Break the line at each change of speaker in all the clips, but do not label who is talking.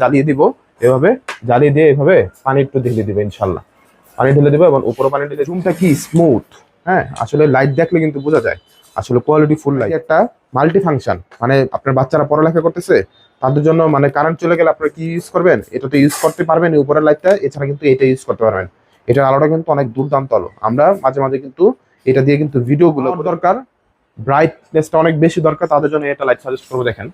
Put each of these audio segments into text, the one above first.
জ্বালিয়ে দিব। এভাবে জ্বালিয়ে দিয়ে এভাবে পানি একটু ঢেলে দিবে ইনশাল্লাহ। পানি ঢেলে দিবে এবং উপরে পানি ঢেলে রুমটা কি স্মুথ হ্যাঁ আসলে লাইট দেখলে কিন্তু বোঝা যায়। আসলে কোয়ালিটি ফুল লাইট একটা মাল্টি ফাংশন মানে আপনার বাচ্চারা পড়ালেখা করতেছে তাদের জন্য মানে কারেন্ট চলে গেলে আপনারা কি ইউজ করবেন? এটা তো ইউজ করতে পারবেন উপরের লাইটটা এছাড়া কিন্তু এটা ইউজ করতে পারবেন। এটার আলোটা কিন্তু অনেক দুর্দান্ত আলো। আমরা মাঝে মাঝে কিন্তু এটা দিয়ে কিন্তু ভিডিওগুলো দরকার। ব্রাইটনেসটা অনেক বেশি দরকার তাদের জন্য এটা লাইট সাজেস্ট করব দেখেন।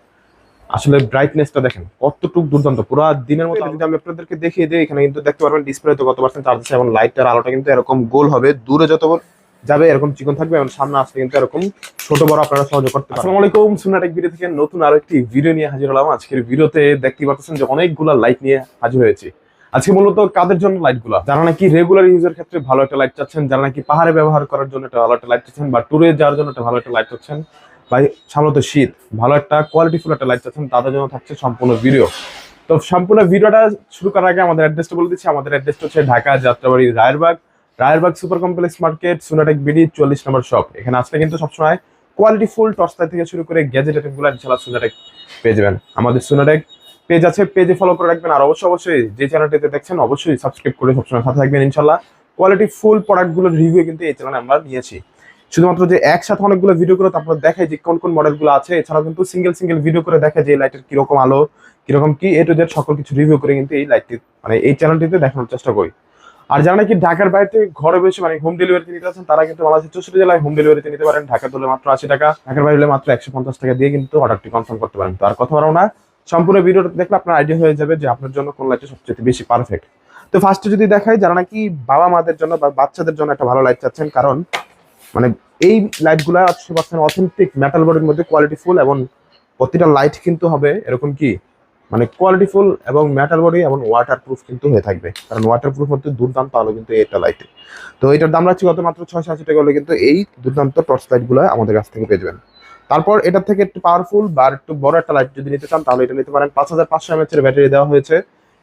আসলে ব্রাইটনেসটা দেখেন, কতটুকু দুর্দান্ত। পুরো দিনের মতো যদি আমি আপনাদেরকে দেখিয়ে দিই, এখানে কিন্তু দেখতে পারবেন ডিসপ্লেতে কত পার্সেন্ট চার্জ আছে এবং লাইটটার আলোটা কিন্তু এরকম গোল হবে। দূরে যত যাবে, এরকম চিকন থাকবে এবং সামনে আসলে কিন্তু এরকম ছোট বড় আপনারা সহজে করতে পারেন আসসালামু আলাইকুম সুনাটেক ভিডিও থেকে নতুন আরও একটি ভিডিও নিয়ে হাজির হলাম। আজকের ভিডিওতে দেখতে পাচ্ছেন যে অনেকগুলা লাইট নিয়ে হাজির হয়েছে। আজকে মূলত কাদের জন্য লাইটগুলা যারা নাকি রেগুলার ইউজের ক্ষেত্রে ভালো একটা লাইট চাচ্ছেন, যারা নাকি পাহাড়ে ব্যবহার করার জন্য একটা ভালো একটা লাইট চাচ্ছেন বা ট্যুরে যাওয়ার জন্য একটা ভালো একটা লাইট চাচ্ছেন বা সাধারণত শীত। ভালো একটা কোয়ালিটিফুল একটা লাইট চাচ্ছেন, তাদের জন্য থাকছে সম্পূর্ণ ভিডিও তো সম্পূর্ণ ভিডিওটা শুরু করার আগে আমাদের অ্যাড্রেসটা বলে দিচ্ছি। আমাদের অ্যাড্রেসটা হচ্ছে Dhaka Jatrabari Rayerbag. Rayerbag super complex market Sunatech BD চল্লিশ নম্বর শপ এখানে আসলে কিন্তু সবসময় কোয়ালিটি ফুল টর্চ লাইট থেকে শুরু করে গ্যাজেট আইটেমগুলো ইনশাল্লাহ সুনাটেক পেয়ে যাবেন। আমাদের সুনাটেক পেজ আছে পেজে ফলো করে রাখবেন। আর অবশ্যই অবশ্যই যে চ্যানেলটিতে দেখছেন, অবশ্যই সাবস্ক্রাইব করে সবসময় সাথে থাকবেন ইনশাল্লাহ কোয়ালিটি ফুল প্রোডাক্টগুলোর রিভিউ কিন্তু এই চ্যানেলে আমরা নিয়েছি। শুধুমাত্র যে একসাথে অনেকগুলো ভিডিও করে তারপর দেখায় যে কোন কোন মডেলগুলো আছে। এছাড়াও কিন্তু সিঙ্গেল সিঙ্গেল ভিডিও করে দেখা যে এই লাইটের কীরকম আলো, কীরকম কি এ টু জেড সকল কিছু রিভিউ করে কিন্তু এই লাইটটি মানে এই চ্যানেলটিতে দেখানোর চেষ্টা করি। আর যারা নাকি ঢাকার বাইরে ঘরে বসে মানে হোম ডেলিভারিতে নিতে আছেন তারা কিন্তু বাংলাদেশের চৌষট্টি জেলায় হোম ডেলিভারিতে নিতে পারেন। ঢাকা তুলে মাত্র আশি টাকা, ঢাকার বাইরে হলে মাত্র একশো পঞ্চাশ টাকা দিয়ে কিন্তু অর্ডারটি কনফার্ম করতে পারেন। তো আর কথা বলো না, সম্পূর্ণ ভিডিওটা দেখলে আপনার আইডিয়া হয়ে যাবে যে আপনার জন্য কোন লাইটটা সবচেয়ে বেশি পারফেক্ট তো ফার্স্টে যদি দেখাই, যারা নাকি বাবা মাদের জন্য বা বাচ্চাদের জন্য একটা ভালো লাইট চাচ্ছেন, কারণ মানে এই লাইটগুলো একশো পার্সেন্ট অথেন্টিক মেটাল বডির মধ্যে কোয়ালিটি ফুল এবং প্রতিটা লাইট কিন্তু হবে এরকম কি? মানে কোয়ালিটি ফুল এবং মেটাল বডি এবং ওয়াটার প্রুফ কিন্তু হয়ে থাকবে। কারণ ওয়াটার প্রুফ মধ্যে দুর্দান্ত আলো কিন্তু এটা লাইটে তো এটার দাম রাখছি কত? মাত্র ছয়শো আশি টাকা হলে কিন্তু এই দুর্দান্ত টর্চ লাইটগুলো আমাদের কাছ থেকে পেয়ে যাবেন। তারপর এটার থেকে একটু পাওয়ারফুল বা একটু বড় একটা লাইট যদি নিতে চান, তাহলে এটা নিতে পারেন পাঁচ হাজার পাঁচশো এমএচ এর ব্যাটারি দেওয়া হয়েছে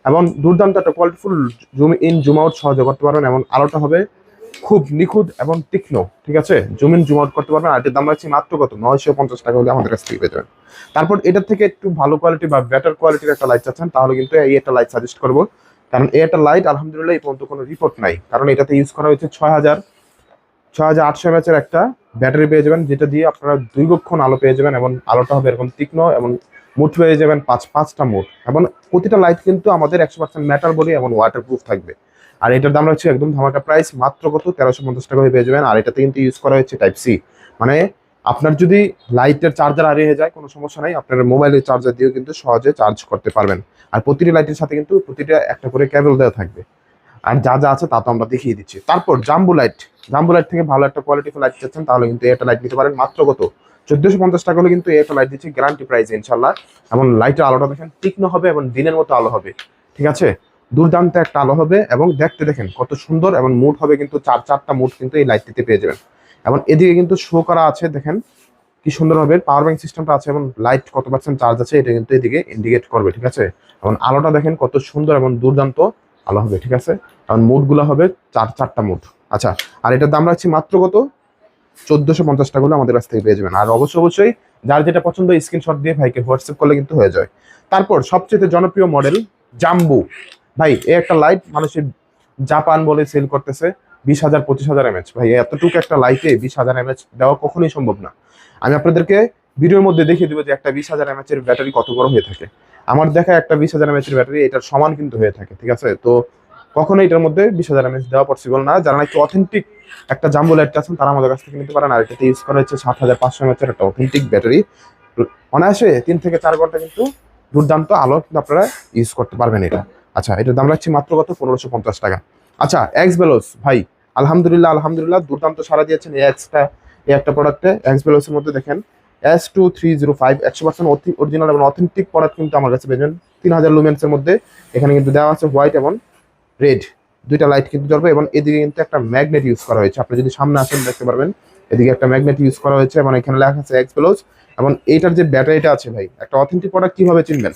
এবং দুর্দান্ত একটা qualityful zoom in zoom out সহজে করতে পারবেন। এবং আলোটা হবে খুব নিখুঁত এবং তীক্ষ্ণ, ঠিক আছে? জুম ইন জুম আউট করতে পারবেন, আর এটার দাম রাখছি মাত্র কত? নয়শো পঞ্চাশ টাকা হলে আমাদের কাছ থেকে পেয়ে যাবেন। তারপর এটার থেকে একটু ভালো কোয়ালিটি বা বেটার কোয়ালিটির একটা লাইট চাচ্ছেন, তাহলে কিন্তু এই একটা লাইট সাজেস্ট করব। কারণ এই একটা লাইট আলহামদুলিল্লাহ, এই পর্যন্ত কোনো রিপোর্ট নাই। কারণ এটাতে ইউজ করা হয়েছে ছয় হাজার ছয় হাজার আটশো এমএচের একটা ব্যাটারি পেয়ে যাবেন, যেটা দিয়ে আপনারা দীর্ঘক্ষণ আলো পেয়ে যাবেন এবং আলোটা হবে এরকম তীক্ষ্ণ এবং মুঠ পেয়ে যাবেন পাঁচ, পাঁচটা মুঠ এবং প্রতিটা লাইট কিন্তু আমাদের একশো পার্সেন্ট মেটাল বডি এবং ওয়াটার প্রুফ থাকবে। আর এটার দাম রাখছে একদম ধামাকা প্রাইস মাত্র কত? তেরোশো পঞ্চাশ টাকা হয়ে পেয়ে যাবেন। আর এটাতে কিন্তু ইউজ করা হয়েছে টাইপ সি মানে আপনার যদি লাইটের চার্জার হারিয়ে যায়, কোনো সমস্যা নাই। আপনার মোবাইলের চার্জার দিয়েও কিন্তু সহজে চার্জ করতে পারবেন। আর প্রতিটি লাইটের সাথে কিন্তু প্রতিটা একটা করে ক্যাবেল দেওয়া থাকবে। আর যা যা আছে তা তো আমরা দেখিয়ে দিচ্ছি। তারপর জাম্বু লাইট জাম্বু লাইট থেকে ভালো একটা কোয়ালিটিফুল লাইট চাচ্ছেন, তাহলে কিন্তু এটা লাইট নিতে পারেন। মাত্র কত? চোদ্দশো পঞ্চাশ টাকা হলে কিন্তু এটা লাইট দিচ্ছে গ্যারান্টি প্রাইস ইনশাল্লাহ এবং লাইটের আলোটা দেখেন তীক্ষ্ণ হবে এবং দিনের মতো আলো হবে। ঠিক আছে? দুর্দান্ত একটা আলো হবে এবং দেখতে দেখেন কত সুন্দর এবং মুড হবে কিন্তু চার, চারটা মুড কিন্তু এই লাইটটিতে পেয়ে যাবেন। এবং এদিকে কিন্তু শো করা আছে, দেখেন কি সুন্দরভাবে পাওয়ার ব্যাংক সিস্টেমটা আছে এবং লাইট কত পার্সেন্ট চার্জ আছে এটা কিন্তু এদিকে ইন্ডিকেট করবে, ঠিক আছে? এবং আলোটা দেখেন কত সুন্দর এবং দুর্দান্ত আলো হবে, ঠিক আছে? এবং মুডগুলো হবে চার, চারটা মুড আচ্ছা আর এটার দাম রাখছি মাত্র কত? চোদ্দশো পঞ্চাশ টাকা হলে আমাদের কাছ থেকে পেয়ে যাবেন। আর অবশ্যই অবশ্যই যার যেটা পছন্দ স্ক্রিনশট দিয়ে ভাইকে হোয়াটসঅ্যাপ করলে কিন্তু হয়ে যায়। তারপর সবচেয়ে জনপ্রিয় মডেল জাম্বু ভাই, এই একটা লাইট মানুষের জাপান বলে সেল করতেছে বিশ হাজার, পঁচিশ হাজার এমএচ ভাই, এতটুকু একটা লাইটে বিশ হাজার এমএচ দেওয়া কখনোই সম্ভব না। আমি আপনাদেরকে ভিডিওর মধ্যে দেখিয়ে দেবো যে একটা বিশ হাজার এমএচ এর ব্যাটারি কত বড় হয়ে থাকে। আমার দেখা একটা বিশ হাজার এমএচ এর ব্যাটারি এটার সমান কিন্তু হয়ে থাকে, ঠিক আছে? তো কখনো এটার মধ্যে বিশ হাজার এমএচ দেওয়া পসিবল না। যারা নাকি অথেন্টিক একটা জাম্বো লাইট আছেন, তারা আমাদের কাছ থেকে নিতে পারেন। আর এটাতে ইউজ করা হচ্ছে সাত হাজার, পাঁচশো এমএচ এর একটা অথেন্টিক ব্যাটারি অনায়াসে তিন থেকে চার ঘণ্টা কিন্তু দুর্দান্ত আলো কিন্তু আপনারা ইউজ করতে পারবেন এটা। আচ্ছা এটার দাম রাখছি মাত্র কত? পনেরোশো পঞ্চাশ টাকা। আচ্ছা এক্স বেলোস ভাই, আলহামদুলিল্লাহ আলহামদুলিল্লাহ, দুর্দান্ত সারা দিয়েছেন এক্সটা এই একটা প্রোডাক্টে এক্স বেলোসের মধ্যে দেখেন S two three zero five একশো পার্সেন্ট অরিজিনাল এবং অথেন্টিক প্রোডাক্ট কিন্তু আমার কাছে পেয়েছেন। তিন হাজার লুমেন্সের মধ্যে এখানে কিন্তু দেওয়া আছে হোয়াইট এবং রেড দুইটা লাইট কিন্তু জ্বলবে এবং এদিকে কিন্তু একটা ম্যাগনেট ইউজ করা হয়েছে। আপনি যদি সামনে আসেন, দেখতে পারবেন, এদিকে একটা ম্যাগনেট ইউজ করা হয়েছে এবং এখানে লেখা আছে এক্স বেলোস এবং এইটার যে ব্যাটারিটা আছে ভাই, একটা অথেন্টিক প্রোডাক্ট কীভাবে চিনবেন?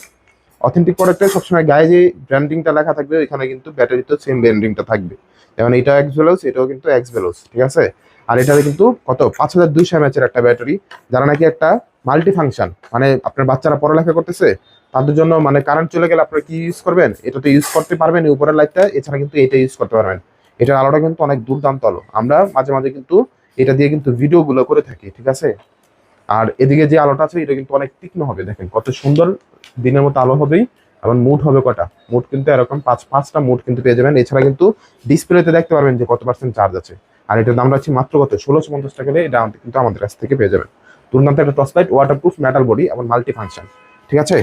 অথেন্টিক প্রোডাক্টে সবসময় গায়ে যে ব্র্যান্ডিংটা লেখা থাকবে এখানে কিন্তু ব্যাটারিতে সেম ব্র্যান্ডিংটা থাকবে। যেমন এটা এক্স ভেলোস এটাও কিন্তু এক্স ভেলোস ঠিক আছে? আর এটাতে কিন্তু কত? পাঁচ হাজার দুইশো এমএচের একটা ব্যাটারি যারা নাকি একটা মাল্টি ফাংশন মানে আপনার বাচ্চারা পড়ালেখা করতেছে, তাদের জন্য মানে কারেন্ট চলে গেলে আপনারা কি ইউজ করবেন? এটা তো ইউজ করতে পারবেন উপরের লাইটটা এছাড়া কিন্তু এটা ইউজ করতে পারবেন। এটার আলোটা কিন্তু অনেক দুর্দান্ত আলো। আমরা মাঝে মাঝে কিন্তু এটা দিয়ে কিন্তু ভিডিওগুলো করে থাকি, ঠিক আছে? আর এদিকে যে আলোটা আছে, এটা কিন্তু অনেক তীক্ষ্ণ হবে, দেখেন। কত সুন্দর দিনের মতো আলো হবেই, এবং মুড হবে কটা? মুড কিন্তু এরকম পাঁচ, পাঁচটা মুড কিন্তু পেয়ে যাবেন। এছাড়া কিন্তু ডিসপ্লেতে দেখতে পারবেন যে কত পার্সেন্ট চার্জ আছে। আর এটার দাম রাখছি মাত্র কত? ষোলোশো পঞ্চাশ টাকা এটা কিন্তু আমাদের কাছ থেকে পেয়ে যাবেন। দুর্দান্ত একটা torch light waterproof metal body এবং মাল্টি ফাংশন ঠিক আছে?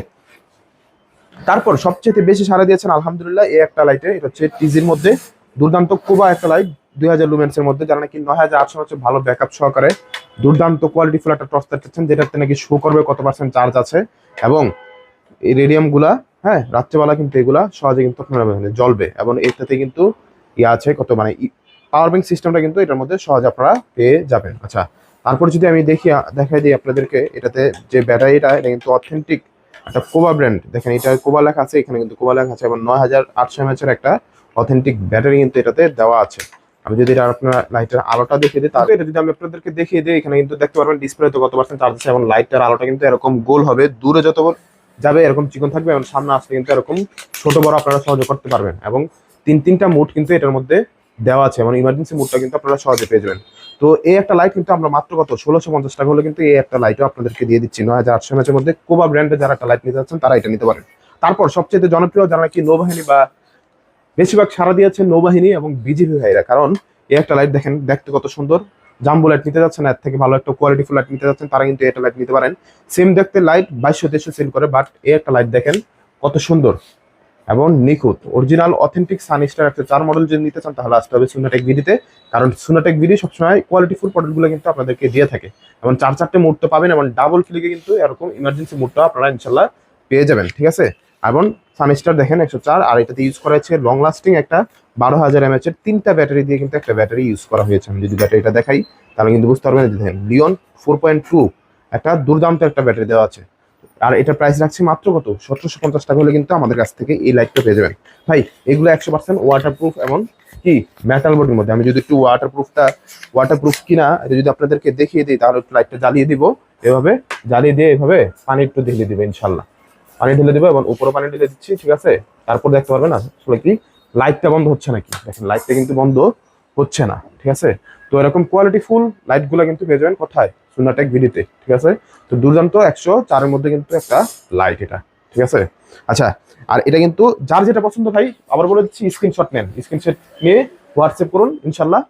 তারপর সবচেয়ে বেশি সারা দিয়েছেন, আলহামদুলিল্লাহ, এই একটা লাইটে এটা হচ্ছে টিজির মধ্যে। দুর্দান্ত কোবা একটা লাইট দুই হাজার লুমেন্সের মধ্যে, যারা নাকি নয় হাজার আটশো হচ্ছে ভালো ব্যাকআপ সহকারে দুর্দান্ত কোয়ালিটি ফুল একটা টর্চ লাইট যেটাতে নাকি শো করবে কত পার্সেন্ট চার্জ আছে। এবং এই রেডিয়ামগুলা হ্যাঁ রাত্রেবেলা কিন্তু এগুলা সহজে কিন্তু জ্বলবে এবং এটাতে কিন্তু ইয়ে আছে কত মানে পাওয়ার ব্যাংক সিস্টেমটা কিন্তু এটার মধ্যে সহজে আপনারা পেয়ে যাবেন। আচ্ছা তারপর যদি আমি দেখি দেখাই দিই আপনাদেরকে, এটাতে যে ব্যাটারিটা এটা কিন্তু অথেন্টিক একটা কোবা ব্র্যান্ড দেখেন, এটা কোবা লেখা আছে, এখানে কিন্তু কোবা লেখা আছে এবং নয় হাজার আটশো এমএচের একটা অথেন্টিক ব্যাটারি কিন্তু এটাতে দেওয়া আছে। আমি যদি এটা আপনার লাইটের আলোটা দেখিয়ে দিই, তাহলে এটা যদি আমি আপনাদেরকে দেখিয়ে দিই, এখানে কিন্তু দেখতে পারবেন ডিসপ্লেতে কত পার্সেন্ট চার্জ আছে এবং লাইটটার আলোটা কিন্তু এরকম গোল হবে, দূরে যত যাবে, এরকম চিকন থাকবে এবং সামনে আসলে কিন্তু এরকম ছোট বড় আপনারা সহজে করতে পারবেন। এবং তিন, তিনটা মুড কিন্তু এটার মধ্যে দেওয়া আছে। এবং ইমার্জেন্সি মুডটা কিন্তু আপনারা সহজে পেয়ে যাবেন। তো এই একটা লাইট কিন্তু আমরা মাত্র কত? ষোলোশো পঞ্চাশ টাকা হলে কিন্তু এই একটা লাইটও আপনাদেরকে দিয়ে দিচ্ছি। নয় হাজার আটশো মধ্যে কোবা ব্র্যান্ডে যারা একটা লাইট নিতে যাচ্ছেন, তারা এটা নিতে পারেন। তারপর সবচেয়ে জনপ্রিয় যারা নাকি নৌবাহিনী বা বেশিরভাগ সারা দিয়েছে নৌবাহিনী এবং বিজিবি ভাইরা, কারণ এই একটা লাইট দেখেন, দেখতে কত সুন্দর। জাম্বু লাইট নিতে যাচ্ছেন, এর থেকে ভালো একটা কোয়ালিটিফুল লাইট নিতে যাচ্ছেন, তারা কিন্তু এটা লাইট নিতে পারেন। সেম দেখতে লাইট বাইশশো, তেইশশো সেল করে বাট এ একটা লাইট দেখেন, কত সুন্দর। এবং নিখুঁত অরিজিনাল অথেন্টিক সানিস্টার একটা চার মডেল যদি নিতে চান, তাহলে আসতে হবে সুনাটেক ভিডিতে কারণ সুনাটেক ভিডি সবসময় কোয়ালিটিফুল প্রোডাক্টগুলো কিন্তু আপনাদেরকে দিয়ে থাকে। এবং চার চারটে মুড তো পাবেন, এবং ডাবল ক্লিকে কিন্তু এরকম ইমার্জেন্সি মুডটা আপনারা ইনশাল্লাহ পেয়ে যাবেন, ঠিক আছে? এবং সানিস্টার দেখেন, একশো চার, আর এটাতে ইউজ করা হয়েছে লং লাস্টিং একটা বারো হাজার এমএচ এর তিনটা ব্যাটারি দিয়ে কিন্তু একটা ব্যাটারি ইউজ করা হয়েছে। আমি যদি ব্যাটারিটা দেখাই, তাহলে কিন্তু বুঝতে পারবেন দেখেন লিওন ফোর পয়েন্ট টু একটা দুর্দান্ত একটা ব্যাটারি দেওয়া আছে। আর এটা প্রাইস রাখছি মাত্র কত? সতেরোশো পঞ্চাশ টাকা হলে কিন্তু আমাদের কাছ থেকে এই লাইটটা পেয়ে যাবেন। ভাই, এগুলো একশো পার্সেন্ট ওয়াটার প্রুফ এমন কি মেটাল বডির মধ্যে। আমি যদি একটু ওয়াটার প্রুফটা ওয়াটার প্রুফ কিনা, এটা যদি আপনাদেরকে দেখিয়ে দিই, তাহলে লাইটটা জ্বালিয়ে দিব। এভাবে জ্বালিয়ে দিয়ে এভাবে পানি একটু ঢেলে দিবে ইনশাল্লাহ পানি ঢেলে দেবো এবং উপরে পানি ঢেলে দিচ্ছি, ঠিক আছে? তারপর দেখতে পারবেন আসলে কি? লাইটটা বন্ধ হচ্ছে নাকি? দেখেন লাইটটা কিন্তু বন্ধ হচ্ছে না, ঠিক আছে? তো এরকম কোয়ালিটি ফুল লাইটগুলো কিন্তু পেয়ে যাবেন কোথায়? সুনাটেক ভিডিতে ঠিক আছে? তো দুর্দান্ত একশো চারের মধ্যে কিন্তু একটা লাইট এটা, ঠিক আছে? আচ্ছা আর এটা কিন্তু যার যেটা পছন্দ ভাই, আবার বলে দিচ্ছি স্ক্রিনশট নেন। স্ক্রিনশট নিয়ে হোয়াটসঅ্যাপ করুন ইনশাল্লাহ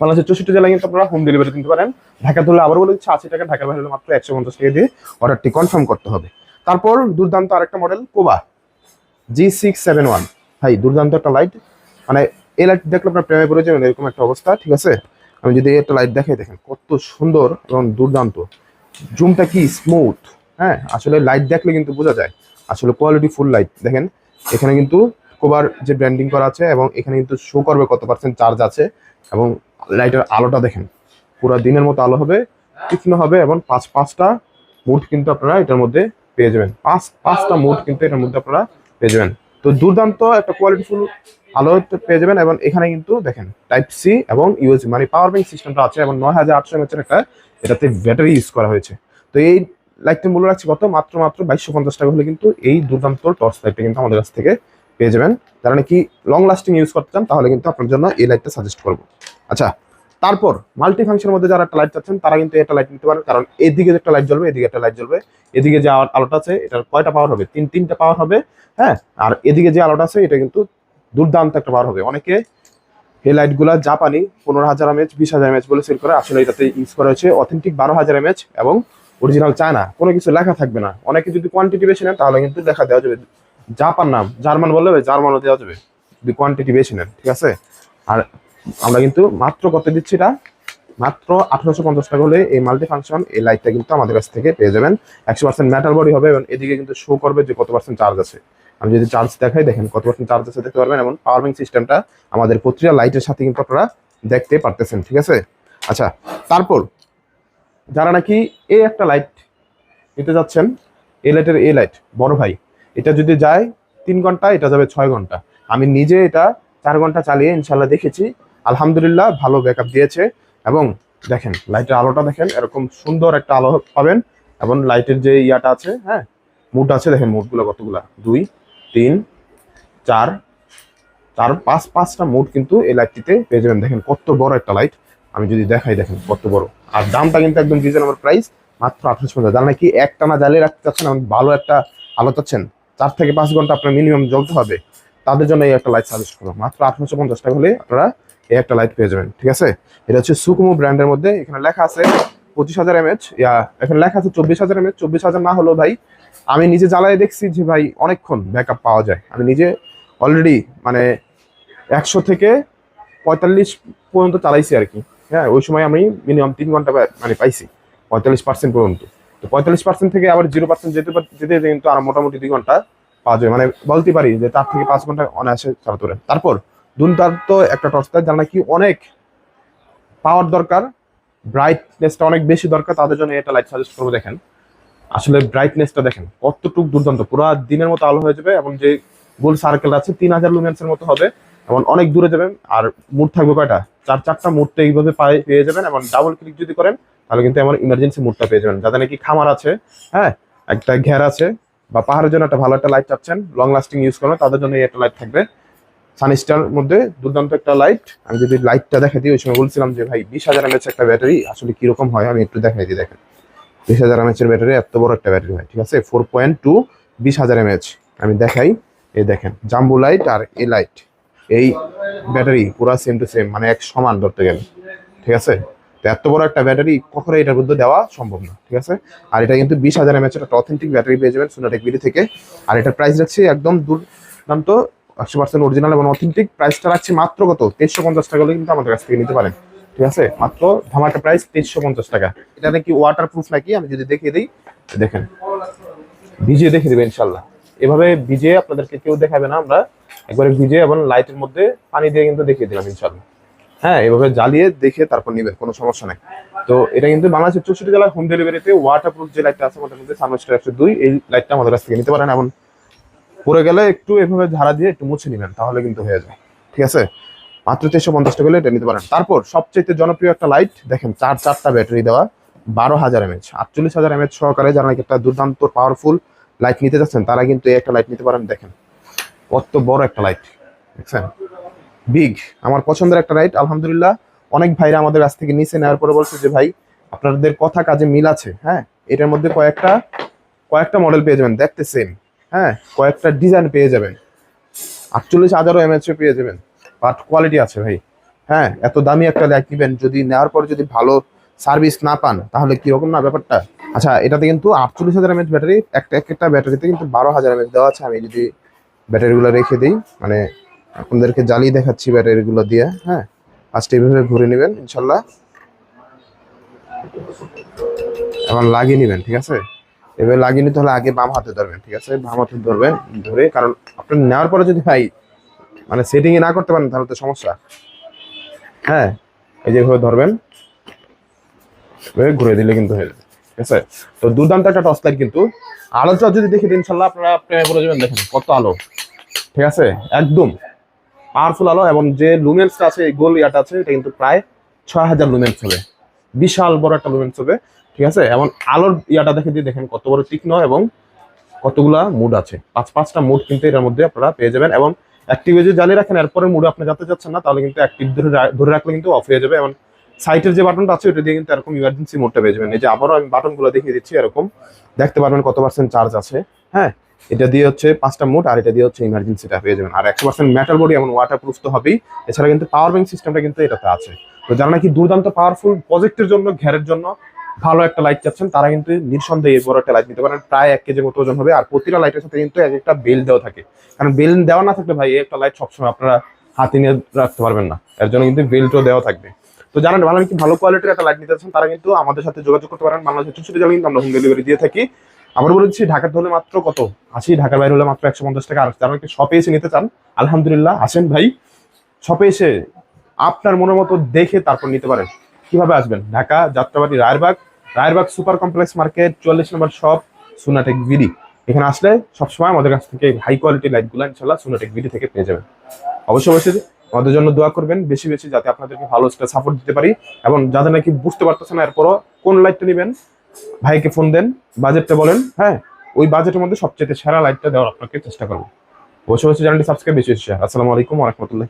বাংলাদেশের চৌষট্টি জেলায় কিন্তু আপনারা হোম ডেলিভারি দিতে পারেন। ঢাকা ধরলে আবার বলে দিচ্ছি, আশি টাকা ঢাকার বাইরে মাত্র একশো পঞ্চাশ টাকা দিয়ে অর্ডারটি কনফার্ম করতে হবে। তারপর দুর্দান্ত আরেকটা মডেল কোবা জি সিক্স সেভেন ওয়ান ভাই, দুর্দান্ত একটা লাইট মানে এই লাইট দেখলে আপনার প্রেমে পড়ে যাবেন, এরকম একটা অবস্থা, ঠিক আছে? আমি যদি একটা লাইট দেখাই, দেখেন কত সুন্দর এবং দুর্দান্ত। জুমটা কি স্মুথ হ্যাঁ আসলে লাইট দেখলে কিন্তু বোঝা যায়। আসলে কোয়ালিটি ফুল লাইট দেখেন, এখানে কিন্তু কোবার যে ব্র্যান্ডিং করা আছে এবং এখানে কিন্তু শো করবে কত পার্সেন্ট চার্জ আছে এবং লাইটের আলোটা দেখেন। পুরো দিনের মতো আলো হবে, তীক্ষ্ণ হবে এবং পাঁচ, পাঁচটা মুড কিন্তু আপনারা এটার মধ্যে পেয়ে যাবেন। পাঁচ, পাঁচটা মুড কিন্তু এটার মধ্যে আপনারা পেয়ে যাবেন। তো দুর্দান্ত, একটা কোয়ালিটিফুল আলো পেয়ে যাবেন এবং এখানে কিন্তু দেখেন টাইপ সি এবং ইউএসবি মানে পাওয়ার ব্যাংক সিস্টেমটা আছে এবং নয় হাজার আটশো এমএচের একটা, এটাতে ব্যাটারি ইউজ করা হয়েছে। তো এই লাইটটি মূল্য রাখছি কত? মাত্র মাত্র বাইশশো পঞ্চাশ টাকা হলে কিন্তু এই দুর্দান্ত টর্চ লাইটটা কিন্তু আমাদের কাছ থেকে পেয়ে যাবেন। যারা নাকি লং লাস্টিং ইউজ করতে চান, তাহলে কিন্তু আপনার জন্য এই লাইটটা সাজেস্ট করব। আচ্ছা তারপর মাল্টি ফাংশনের মধ্যে যারা একটা লাইট চাচ্ছেন, তারা কিন্তু একটা লাইট নিতে পারেন কারণ এদিকে একটা লাইট জ্বলবে, এদিকে একটা লাইট জ্বলবে। এদিকে যে আলোটা আছে, এটার কয়টা পাওয়ার হবে? তিন, তিনটা পাওয়ার হবে হ্যাঁ? আর এদিকে যে আলোটা আছে, এটা কিন্তু দুর্দান্ত একটা পাওয়ার হবে। অনেকে এই লাইটগুলা জাপানি পনেরো হাজার এমএচ বিশ হাজার এমএচ বলে সেল করে। আসলে এটাতে ইউজ করা হয়েছে অথেন্টিক বারো হাজার এমএচ এবং অরিজিনাল চায়না কোনো কিছু লেখা থাকবে না। অনেকে যদি কোয়ান্টিটি বেশি নেন, তাহলে কিন্তু লেখা দেওয়া যাবে। জাপান নাম, জার্মান বললে জার্মানও দেওয়া যাবে। যদি কোয়ান্টিটি বেশি নেন, ঠিক আছে? আর আমরা কিন্তু মাত্র কত দিচ্ছি এটা? মাত্র আঠারোশো পঞ্চাশ টাকা হলে এই মাল্টি ফাংশন এই লাইটটা কিন্তু আমাদের কাছ থেকে পেয়ে যাবেন। একশো পার্সেন্ট মেটাল বডি হবে এবং এদিকে কিন্তু শো করবে যে কত পার্সেন্ট চার্জ আছে। আমি যদি চার্জ দেখাই, দেখেন কত পার্সেন্ট চার্জ আছে, দেখতে পারবেন এবং পাওয়ার সিস্টেমটা আমাদের প্রতিটা লাইটের সাথে কিন্তু আপনারা দেখতে পারতেছেন, ঠিক আছে? আচ্ছা তারপর যারা নাকি এই একটা লাইট নিতে যাচ্ছেন, এই লাইটের এই লাইট বড় ভাই, এটা যদি যায় তিন ঘণ্টা, এটা যাবে ছয় ঘণ্টা। আমি নিজে এটা চার ঘণ্টা চালিয়ে ইনশাল্লাহ দেখেছি। আলহামদুলিল্লাহ, ভালো ব্যাকআপ দিয়েছে। এবং দেখেন লাইটের আলোটা দেখেন, এরকম সুন্দর একটা আলো পাবেন। এবং লাইটের যে ইয়াটা আছে হ্যাঁ মুড আছে, দেখেন মুডগুলো কতগুলা? দুই, তিন, চার চার, পাঁচ, পাঁচটা মুড কিন্তু এই লাইটটিতে পেয়ে যাবেন। দেখেন কত বড় একটা লাইট আমি যদি দেখাই, দেখেন কত বড়। আর দামটা কিন্তু একদম রিজনেবল প্রাইস মাত্র আঠারোশো পঞ্চাশ। জানা কি একটানা জ্বালিয়ে রাখতে চাচ্ছেন, এবং ভালো একটা আলো চাচ্ছেন, চার থেকে পাঁচ ঘণ্টা আপনার মিনিমাম জ্বলতে হবে, তাদের জন্য এই একটা লাইট সাজেস্ট করব মাত্র আঠারোশো পঞ্চাশ টাকা হলে আপনারা এই একটা লাইট পেয়ে যাবেন, ঠিক আছে? এটা হচ্ছে সুকুমু ব্র্যান্ডের মধ্যে, এখানে লেখা আছে পঁচিশ হাজার এমএচ ইয়া, এখানে লেখা আছে চব্বিশ হাজার এমএচ চব্বিশ হাজার না হলেও ভাই, আমি নিজে জ্বালায় দেখছি যে ভাই অনেকক্ষণ ব্যাকআপ পাওয়া যায়। আমি নিজে অলরেডি মানে একশো থেকে পঁয়তাল্লিশ পর্যন্ত চালাইছি আর কি। হ্যাঁ ওই সময় আমি মিনিমাম তিন ঘণ্টা মানে পাইছি, পঁয়তাল্লিশ পার্সেন্ট পর্যন্ত। তো পঁয়তাল্লিশ পার্সেন্ট থেকে আবার জিরো পার্সেন্ট যেতে যেতে যেতে কিন্তু আর মোটামুটি দুই ঘণ্টা পাওয়া যায়। মানে বলতে পারি যে তার থেকে পাঁচ ঘণ্টা অনায়াসে চালাতে তারপর দুর্দান্ত একটা টর্চ লাইট যার নাকি অনেক পাওয়ার দরকার। ব্রাইটনেসটা অনেক বেশি দরকার, তাদের জন্য এটা লাইট সাজেস্ট করব, দেখেন। আসলে ব্রাইটনেসটা দেখেন, কতটুক দুর্দান্ত। পুরো দিনের মতো আলো হয়ে যাবে এবং যে গোল সার্কেল আছে, তিন হাজার লুমেন্সের মতো হবে এবং অনেক দূরে যাবেন। আর মুড থাকবে কয়টা? চার, চারটা মুডটা এইভাবে পায়ে- যাবেন এবং ডাবল ক্লিক যদি করেন, তাহলে কিন্তু আমার ইমার্জেন্সি মুডটা পেয়ে যাবেন। যাদের নাকি খামার আছে হ্যাঁ? একটা ঘের আছে বা পাহাড়ের জন্য একটা ভালো একটা লাইট চাচ্ছেন লং লাস্টিং ইউজ করেন তাদের জন্য এই একটা লাইট থাকবে। সানিস্টার মধ্যে দুর্দান্ত একটা লাইট আমি যদি লাইটটা দেখাই দিই, ওই সময় বলছিলাম যে, ভাই, বিশ হাজার এমএচ একটা ব্যাটারি আসলে কীরকম হয়? আমি একটু দেখাই দিই, দেখেন। বিশ হাজার এমএচ এর ব্যাটারি এত বড় একটা ব্যাটারি হয়, ঠিক আছে? ফোর পয়েন্ট টু বিশ হাজার এমএচ আমি দেখাই, এই দেখেন জাম্বু লাইট আর এই লাইট এই ব্যাটারি পুরা সেম টু সেম মানে এক সমান ধরতে গেলে, ঠিক আছে? তো এত বড় একটা ব্যাটারি কখনো এটার মধ্যে দেওয়া সম্ভব না, ঠিক আছে? আর এটা কিন্তু বিশ হাজার এমএচ একটা অথেন্টিক ব্যাটারি পেয়ে যাবেন সোনাটেক বিডি থেকে। আর এটার প্রাইস রাখছি একদম দুর্দান্ত একশো পার্সেন্ট অরিজিনাল এবং অথেন্টিক প্রাইসটা রাখছি মাত্র কত? তেইশশো পঞ্চাশ টাকা হলে কিন্তু আমাদের কাছ থেকে নিতে পারেন। ঠিক আছে? মাত্র ধামাকা প্রাইস তেইশশো পঞ্চাশ টাকা। এটা নাকি ওয়াটার প্রুফ নাকি? আমি যদি দেখিয়ে দিই, দেখেন। ভিজিয়ে দেখে দেবে ইনশাল্লাহ। এভাবে ভিজিয়ে আপনাদেরকে কেউ দেখাবে না আমরা। একবারে ভিজে এবং লাইটের মধ্যে পানি দিয়ে কিন্তু দেখিয়ে দিলাম ইনশাল্লাহ। হ্যাঁ এভাবে জ্বালিয়ে দেখে তারপর নিবেন, কোনো সমস্যা নেই। তো এটা কিন্তু বাংলাদেশের চৌষট্টি জেলায় হোম ডেলিভারিতে ওয়াটার প্রুফ যে লাইটটা আছে আমাদের মধ্যে সানস্টার একশো দুই, এই লাইটটা আমাদের কাছ থেকে নিতে পারেন। এবং পরে গেলে একটু এভাবে ঝাড়া দিয়ে একটু মুছে নেবেন, তাহলে কিন্তু হয়ে যায়। ঠিক আছে? মাত্র চারশো পঞ্চাশ টাকা এটা নিতে পারেন। তারপর সবচেয়ে জনপ্রিয় একটা লাইট, দেখেন চার চারটা ব্যাটারি দেওয়া, বারো হাজার এমএচ, আটচল্লিশ হাজার এমএচ সহকারে যারা একটা দুর্দান্ত পাওয়ারফুল লাইট নিতে যাচ্ছেন, তারা কিন্তু এই একটা লাইট নিতে পারেন, দেখেন। কত বড় একটা লাইট দেখছেন? বিগ আমার পছন্দের একটা লাইট আলহামদুলিল্লাহ। অনেক ভাইরা আমাদের কাছ থেকে নিচে নেওয়ার পরে বলছে যে, ভাই, আপনাদের কথা কাজে মিল আছে। হ্যাঁ এটার মধ্যে কয়েকটা কয়েকটা মডেল পেয়ে যাবেন, দেখতে সেম হ্যাঁ কয়েকটা ডিজাইন পেয়ে যাবেন। আটচল্লিশ হাজারও এমএচ পেয়ে যাবেন। বাট কোয়ালিটি আছে ভাই। হ্যাঁ এত দামি একটা লাইট নিবেন, যদি নেওয়ার পর যদি ভালো সার্ভিস না পান, তাহলে কীরকম না ব্যাপারটা? আচ্ছা এটাতে কিন্তু আটচল্লিশ হাজার এমএচ ব্যাটারি একটা এক একটা ব্যাটারিতে কিন্তু বারো হাজার এমএচ দেওয়া আছে। আমি যদি ব্যাটারিগুলো রেখে দিই মানে আপনাদেরকে জ্বালিয়ে দেখাচ্ছি ব্যাটারিগুলো দিয়ে। হ্যাঁ ফার্স্ট এইভাবে ঘুরে নেবেন, ইনশাল্লাহ। এবার লাগিয়ে নেবেন, ঠিক আছে? এবার লাগিয়ে নিতে হলে আগে বাম হাতে ধরবেন, ঠিক আছে? বাম হাতে ধরবেন, ধরে, কারণ আপনি নেওয়ার পরে যদি ভাই মানে সেটিং এ না করতে পারেন, তাহলে তো সমস্যা। হ্যাঁ এই যেভাবে ধরবেন। ঘুরে দিলে কিন্তু হয়ে যাবে, ঠিক আছে? তো দুর্দান্ত একটা টর্চ লাইট কিন্তু। আলোটা যদি দেখে ইনশাল্লাহ আপনারা প্রেমে পড়ে যাবেন, দেখেন কত আলো, ঠিক আছে? একদম পাওয়ারফুল আলো এবং যে লুমেন্সটা আছে, এই গোল ইয়াটা আছে, এটা কিন্তু প্রায় ছয় হাজার লুমেন্স হবে। বিশাল বড় একটা লুমেন্স হবে। ঠিক আছে? এবং আলোর ইয়াটা দেখে দিয়ে দেখেন কত বড় তীক্ষ্ণ এবং কতগুলা মুড আছে। পাঁচ, পাঁচটা মুড কিন্তু এর মধ্যে আপনারা পেয়ে যাবেন এবং অ্যাক্টিভ যদি জ্বালিয়ে রাখেন এরপরে মুড আপনি যাতে যাচ্ছেন না, তাহলে কিন্তু অ্যাক্টিভ ধরে ধরে রাখলে কিন্তু অফ হয়ে যাবে এবং সাইটের যে বাটনটা আছে ওটা দিয়ে কিন্তু এরকম ইমার্জেন্সি মোডটা পেয়ে যাবেন। এই যে আবারও আমি বাটনগুলো দেখিয়ে দিচ্ছি, এরকম। দেখতে পারবেন কত পার্সেন্ট চার্জ আছে হ্যাঁ? এটা দিয়ে হচ্ছে পাঁচটা মোড আর এটা দিয়ে হচ্ছে ইমার্জেন্সিটা পেয়ে যাবেন। আর একশো পার্সেন্ট মেটাল বডি এবং ওয়াটার প্রুফ তো হবেই। এছাড়া কিন্তু পাওয়ার ব্যাংক সিস্টেমটা কিন্তু এটাতে আছে। তো যারা নাকি দুর্দান্ত পাওয়ারফুল প্রজেক্টের জন্য, ঘেরের জন্য ভালো একটা লাইট চাচ্ছেন, তারা কিন্তু নিঃসন্দেহে বড় একটা লাইট নিতে পারেন। প্রায় এক কেজির মতো ওজন হবে, আর প্রতিটা লাইটের সাথে কিন্তু এক একটা বেল দেওয়া থাকে। কারণ বেল দেওয়া না থাকলে ভাই একটা লাইট সবসময় আপনারা হাতে নিয়ে রাখতে পারবেন না। এর জন্য কিন্তু বেল্টও দেওয়া থাকবে। তো জানেন ভালো নাকি ভালো কোয়ালিটির একটা লাইট নিতে চাচ্ছেন, তারা কিন্তু আমাদের সাথে যোগাযোগ করতে পারেন। বাংলাদেশের ছোট জায়গায় কিন্তু আমরা হোম ডেলিভারি দিয়ে থাকি। আবার বলেছি, ঢাকার হলে মাত্র কত? আশি, ঢাকার বাইরে হলে মাত্র একশো পঞ্চাশ টাকা। আর যারা শপে এসে নিতে চান, আলহামদুলিল্লাহ, আসেন ভাই। শপে এসে আপনার মনের মতো দেখে তারপর নিতে পারেন। কীভাবে আসবেন? Dhaka, Jatrabari, Rayerbag. Rayerbag super complex market, চুয়াল্লিশ নম্বর শপ, সুনাটেক বিডি। এখানে আসলে সবসময় আমাদের কাছ থেকে হাই কোয়ালিটি লাইটগুলো ইনশাল্লাহ সুনাটেক বিডি থেকে পেয়ে যাবেন। অবশ্যই অবশ্যই আমাদের জন্য দোয়া করবেন বেশি বেশি যাতে আপনাদেরকে ভালো সাপোর্ট দিতে পারি এবং যাদের নাকি বুঝতে পারতেছেন না এরপরও কোন লাইটটা নেবেন। ভাইকে ফোন দেন বাজেটটা বলেন হ্যাঁ? ওই বাজেটের মধ্যে সবচেয়ে সেরা লাইটটা দেওয়ার আপনাকে চেষ্টা করব। বসে বসে চ্যানেলটি সাবস্ক্রাইব বেশি শেয়ার আসসালামু আলাইকুম রহমতুল্লাহ